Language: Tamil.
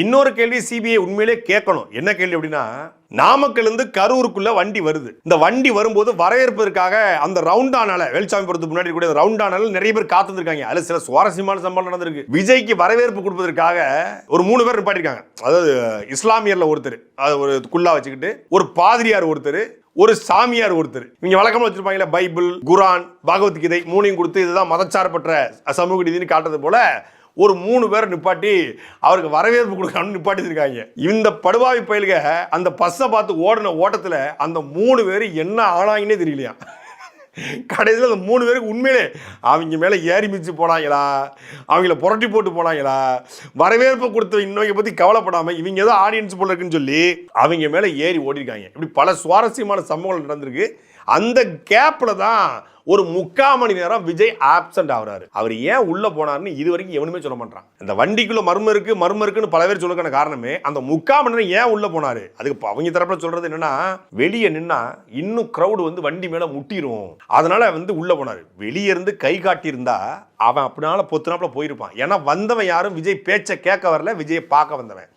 இன்னொரு கேள்வி சிபிஐ உண்மையிலே கேட்கணும். என்ன கேள்வி அப்படின்னா நாமக்கல் இருந்து கரூருக்குள்ள வண்டி வருது. இந்த வண்டி வரும்போது வரவேற்பதற்காக அந்த ரவுண்டானால வேல்சாமி போறதுக்கு முன்னாடி கூட ரவுண்டானால நிறைய பேர் காத்திருக்காங்க அதுல சில சுவாரஸ்யமான சம்பவம் நடந்திருக்கு. விஜய்க்கு வரவேற்பு கொடுப்பதற்காக ஒரு மூணு பேர் நிப்பாட்டிருக்காங்க. அதாவது இஸ்லாமியர்ல ஒருத்தர் அது ஒரு குல்லா வச்சுக்கிட்டு ஒரு பாதிரியார் ஒருத்தர் ஒரு சாமியார் ஒருத்தர். இவங்க வழக்கமா வச்சிருப்பாங்களே பைபிள் குரான் பகவத்கீதை மூணையும் கொடுத்து இதுதான் மதச்சார்பற்ற சமூக நீதினு காட்டுறது போல ஒரு மூணு பேரை நிப்பாட்டி அவருக்கு வரவேற்பு கொடுக்கணும்னு நிப்பாட்டி இருக்காங்க இந்த படுவாவி பயலுக அந்த பஸ்ஸை பார்த்து ஓடின ஓட்டத்தில் அந்த மூணு பேர் என்ன ஆனாங்கன்னே தெரியலையா? கடைசியில் அந்த மூணு பேருக்கு உண்மையிலே அவங்க மேலே ஏறி மிதிச்சு போனாங்களா? அவங்கள புரட்டி போட்டு போனாங்களா? வரவேற்பு கொடுத்த இன்னவங்க பற்றி கவலைப்படாமல் இவங்க ஏதோ ஆடியன்ஸ் போல இருக்குன்னு சொல்லி அவங்க மேலே ஏறி ஓடிருக்காங்க இப்படி பல சுவாரஸ்யமான சம்பவங்கள் நடந்திருக்கு. அந்த கேப்பில் தான் ஒரு முக்கால் மணி நேரம் விஜய் ஆப்சண்ட் ஆகுறாரு. அவர் ஏன் உள்ள போனார்னு இது வரைக்கும் எவனுமே சொல்ல மாட்டான் இந்த வண்டிக்குள்ள மர்மம் இருக்கு மர்மம் இருக்குன்னு பல பேர் சொல்லுக்கான காரணமே அந்த முக்கால் மணி நேரம் ஏன் உள்ள போனாரு? அதுக்கு அவங்க தரப்புல சொல்றது என்னன்னா வெளியே நின்னா இன்னும் க்ரௌடு வந்து வண்டி மேல முட்டிடும் அதனால வந்து உள்ள போனாரு. வெளியே இருந்து கை காட்டியிருந்தா அவன் அப்படினால பொத்துனாப்புல போயிருப்பான். ஏன்னா வந்தவன் யாரும் விஜய் பேச்சை கேட்க வரல விஜயை பார்க்க வந்தவன்.